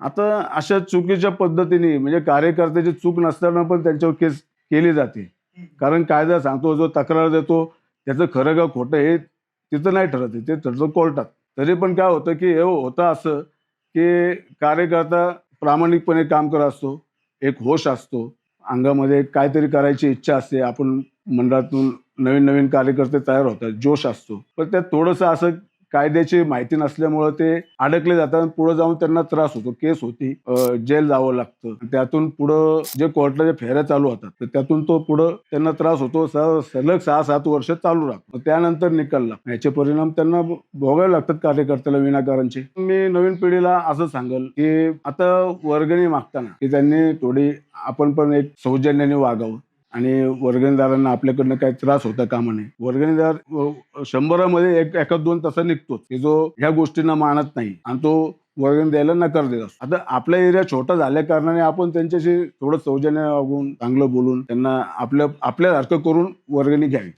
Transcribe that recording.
आता अशा चुकीच्या पद्धतीने म्हणजे कार्यकर्त्याची चूक नसताना पण त्यांच्यावर केस केली जाते. कारण कायदा सांगतो जो तक्रार देतो त्याचं खरं का खोटं हे तिथं नाही ठरत ते ठरतं कोर्टात. तरी पण काय होतं की हे होतं असं की कार्यकर्ता प्रामाणिकपणे काम करत असतो एक होश असतो अंगामध्ये काहीतरी करायची इच्छा असते आपण मंडळातून नवीन नवीन कार्यकर्ते तयार होतात जोश असतो. पण त्यात थोडंसं असं कायद्याची माहिती नसल्यामुळं ते अडकले जातात पुढे जाऊन त्यांना त्रास होतो. केस होती. जेल जावं लागतं. त्यातून पुढं जे कोर्टला जे फेऱ्या चालू होतात तर त्यातून तो पुढं त्यांना त्रास होतो. स- सलग सहा सात वर्ष चालू राहतो. त्यानंतर निकाल लागतो. याचे परिणाम त्यांना भोगावे लागतात कार्यकर्त्याला विनाकारांचे मी नवीन पिढीला असं सांगेल की आता वर्गणी मागताना की त्यांनी थोडी आपण पण एक सौजन्याने वागावं. आणि वर्गणीदारांना आपल्याकडनं काही त्रास होता कामा नये. वर्गणीदार शंभरामध्ये एक एखाद दोन तसा निघतोच. की जो ह्या गोष्टींना मानत नाही आणि तो वर्गणी द्यायला नकार देत असतो. आता आपला एरिया छोटा झाल्या कारणाने आपण त्यांच्याशी थोडं सौजन्य वागून चांगलं बोलून त्यांना आपल्या आपल्यासारखं करून वर्गणी घ्यावी.